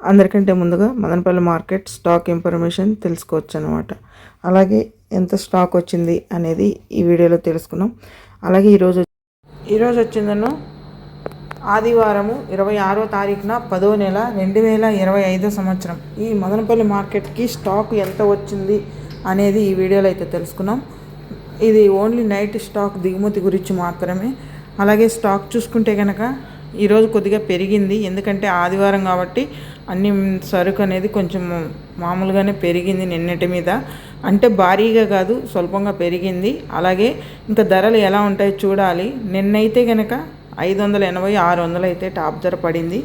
అందరికంటే ముందుగా Madanapalle market stock information తెలుసుకోవచ్చు అనమాట అలాగే ఎంత స్టాక్ వచ్చింది అనేది ఈ వీడియోలో తెలుసుకున్నాం. అలాగే ఈరోజు ఈరోజు వచ్చిందను ఆదివారము ఇరవై ఆరో తారీఖున పదో నెల రెండు వేల ఇరవై ఐదో సంవత్సరం. ఈ మదనపల్లి మార్కెట్కి స్టాక్ ఎంత వచ్చింది అనేది ఈ వీడియోలో అయితే తెలుసుకున్నాం. ఇది ఓన్లీ నైట్ స్టాక్ దిగుమతి గురించి మాత్రమే. అలాగే స్టాక్ చూసుకుంటే కనుక ఈరోజు కొద్దిగా పెరిగింది. ఎందుకంటే ఆదివారం కాబట్టి అన్ని సరుకు అనేది కొంచెం మామూలుగానే పెరిగింది నిన్నటి మీద. అంటే భారీగా కాదు స్వల్పంగా పెరిగింది. అలాగే ఇంకా ధరలు ఎలా ఉంటాయో చూడాలి. నిన్నైతే కనుక ఐదు వందల ఎనభై ఆరు వందలు అయితే టాప్ ధర పడింది.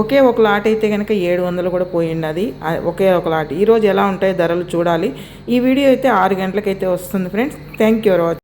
ఒకే ఒక లాట్ అయితే కనుక ఏడు వందలు కూడా పోయింది అది ఒకే ఒక లాట్. ఈరోజు ఎలా ఉంటాయో ధరలు చూడాలి. ఈ వీడియో అయితే ఆరు గంటలకైతే వస్తుంది friends. Thank you for watching.